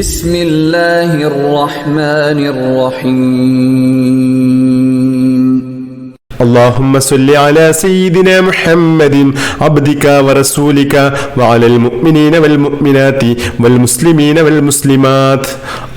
بسم الله الرحمن الرحيم اللهم صل على سيدنا محمد عبدك ورسولك وعلى المؤمنين والمؤمنات والمسلمين والمسلمات.